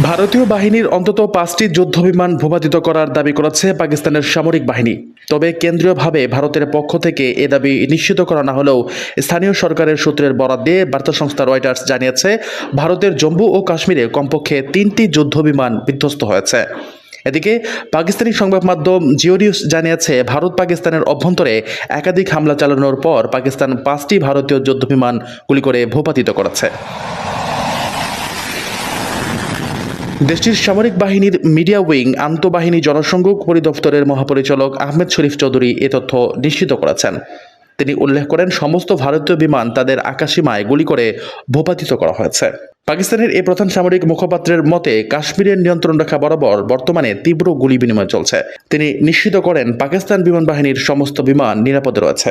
ভারতীয় বাহিনীর অন্তত পাঁচটি যুদ্ধবিমান ভূপাতিত করার দাবি করেছে পাকিস্তানের সামরিক বাহিনী। তবে কেন্দ্রীয়ভাবে ভারতের পক্ষ থেকে এ দাবি নিশ্চিত করা না হলেও স্থানীয় সরকারের সূত্রের বরাদ দিয়ে বার্তা সংস্থা রয়টার্স জানিয়েছে, ভারতের জম্মু ও কাশ্মীরে কমপক্ষে তিনটি যুদ্ধবিমান বিধ্বস্ত হয়েছে। এদিকে পাকিস্তানি সংবাদ মাধ্যম জিও নিউজ জানিয়েছে, ভারত পাকিস্তানের অভ্যন্তরে একাধিক হামলা চালানোর পর পাকিস্তান পাঁচটি ভারতীয় যুদ্ধবিমান গুলি করে ভূপাতিত করেছে। দেশটির সামরিক বাহিনীর মিডিয়া উইং, আন্তঃবাহিনী জনসংঘ পরিদপ্তরের মহাপরিচালক আহমেদ শরীফ চৌধুরী এ তথ্য নিশ্চিত করেছেন। তিনি উল্লেখ করেন, সমস্ত ভারতীয় বিমান তাদের আকাশসীমায় গুলি করে ভূপাতিত করা হয়েছে। পাকিস্তানের এই প্রধান সামরিক মুখপাত্রের মতে, কাশ্মীরের নিয়ন্ত্রণ রেখা বরাবর বর্তমানে তীব্র গুলি বিনিময় চলছে। তিনি নিশ্চিত করেন, পাকিস্তান বিমান বাহিনীর সমস্ত বিমান নিরাপদে রয়েছে।